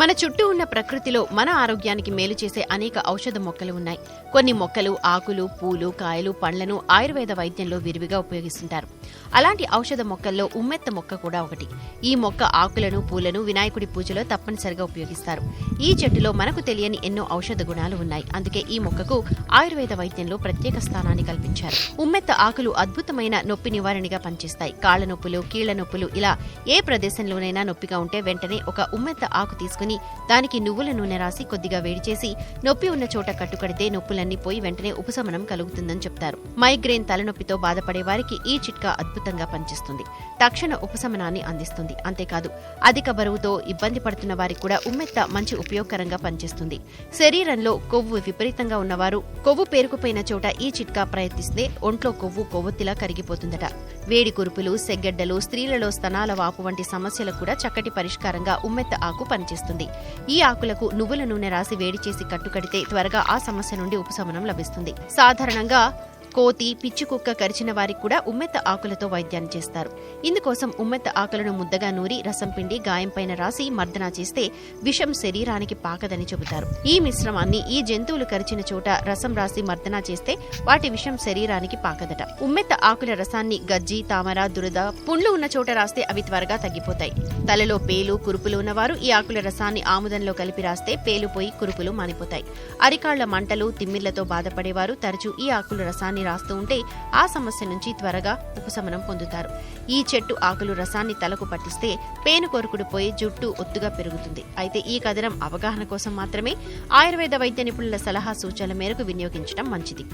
మన చుట్టూ ఉన్న ప్రకృతిలో మన ఆరోగ్యానికి మేలు చేసే అనేక ఔషధ మొక్కలు ఉన్నాయి. కొన్ని మొక్కలు ఆకులు పూలు కాయలు పండ్లను ఆయుర్వేద వైద్యంలో విరివిగా ఉపయోగిస్తుంటారు. అలాంటి ఔషధ మొక్కల్లో ఉమ్మెత్త మొక్క కూడా ఒకటి. ఈ మొక్క ఆకులను పూలను వినాయకుడి పూజలో తప్పనిసరిగా ఉపయోగిస్తారు. ఈ చెట్టులో మనకు తెలియని ఎన్నో ఔషధ గుణాలు ఉన్నాయి. అందుకే ఈ మొక్కకు ఆయుర్వేద వైద్యంలో ప్రత్యేక స్థానాన్ని కల్పించారు. ఉమ్మెత్త ఆకులు అద్భుతమైన నొప్పి నివారణగా పనిచేస్తాయి. కాళ్ళ నొప్పులు కీళ్ళ నొప్పులు ఇలా ఏ ప్రదేశంలోనైనా నొప్పిగా ఉంటే వెంటనే ఒక ఉమ్మెత్త ఆకు తీసుకుని దానికి నువ్వుల నూనె రాసి కొద్దిగా వేడి చేసి నొప్పి ఉన్న చోట కట్టుకడితే నొప్పులన్నీ పోయి వెంటనే ఉపశమనం కలుగుతుందని చెప్తారు. మైగ్రేన్ తలనొప్పితో బాధపడే వారికి ఈ చిట్కా అద్భుతంగా పనిచేస్తుంది. తక్షణ ఉపశమనాన్ని అందిస్తుంది. అంతేకాదు అధిక బరువుతో ఇబ్బంది పడుతున్న వారికి కూడా ఉమ్మెత్త మంచి ఉపయోగకరంగా పనిచేస్తుంది. శరీరంలో కొవ్వు విపరీతంగా ఉన్నవారు కొవ్వు పేరుకుపోయిన చోట ఈ చిట్కా ప్రయత్నిస్తే ఒంట్లో కొవ్వు కొవ్వొత్తిలా కరిగిపోతుందట. వేడి కురుపులు సెగ్గడ్డలు స్త్రీలలో స్తనాల వాపు వంటి సమస్యలకు కూడా చక్కటి పరిష్కారంగా ఉమ్మెత్త ఆకు పనిచేస్తుంది. ఈ ఆకులకు నువ్వుల నూనె రాసి వేడి చేసి కట్టుకడితే త్వరగా ఆ సమస్య నుండి ఉపశమనం లభిస్తుంది. సాధారణంగా కోతి పిచ్చి కుక్క కరిచిన వారికి కూడా ఉమ్మెత్త ఆకులతో వైద్యాన్ని చేస్తారు. ఇందుకోసం ఉమ్మెత్త ఆకులను ముద్దగా నూరి రసం పిండి గాయంపైన రాసి మర్దన చేస్తే విషం శరీరానికి పాకదని చెబుతారు. ఈ మిశ్రమాన్ని ఈ జంతువులు కరిచిన చోట రసం రాసి మర్దన చేస్తే వాటి విషం శరీరానికి పాకదట. ఉమ్మెత్త ఆకుల రసాన్ని గజ్జి తామర దురద పుండ్లు ఉన్న చోట రాస్తే అవి త్వరగా తగ్గిపోతాయి. తలలో పేలు కురుపులు ఉన్నవారు ఈ ఆకుల రసాన్ని ఆముదంలో కలిపి రాస్తే పేలు పోయి కురుపులు మానిపోతాయి. అరికాళ్ళ మంటలు తిమ్మిళ్ళతో బాధపడేవారు తరచూ ఈ ఆకుల రసాన్ని రాస్తూ ఉంటే ఆ సమస్య నుంచి త్వరగా ఉపశమనం పొందుతారు. ఈ చెట్టు ఆకులు రసాన్ని తలకు పట్టిస్తే పేను కొరుకుడు పోయి జుట్టు ఒత్తుగా పెరుగుతుంది. అయితే ఈ కథనం అవగాహన కోసం మాత్రమే ఆయుర్వేద వైద్య నిపుణుల సలహా సూచనల మేరకు వినియోగించడం మంచిది.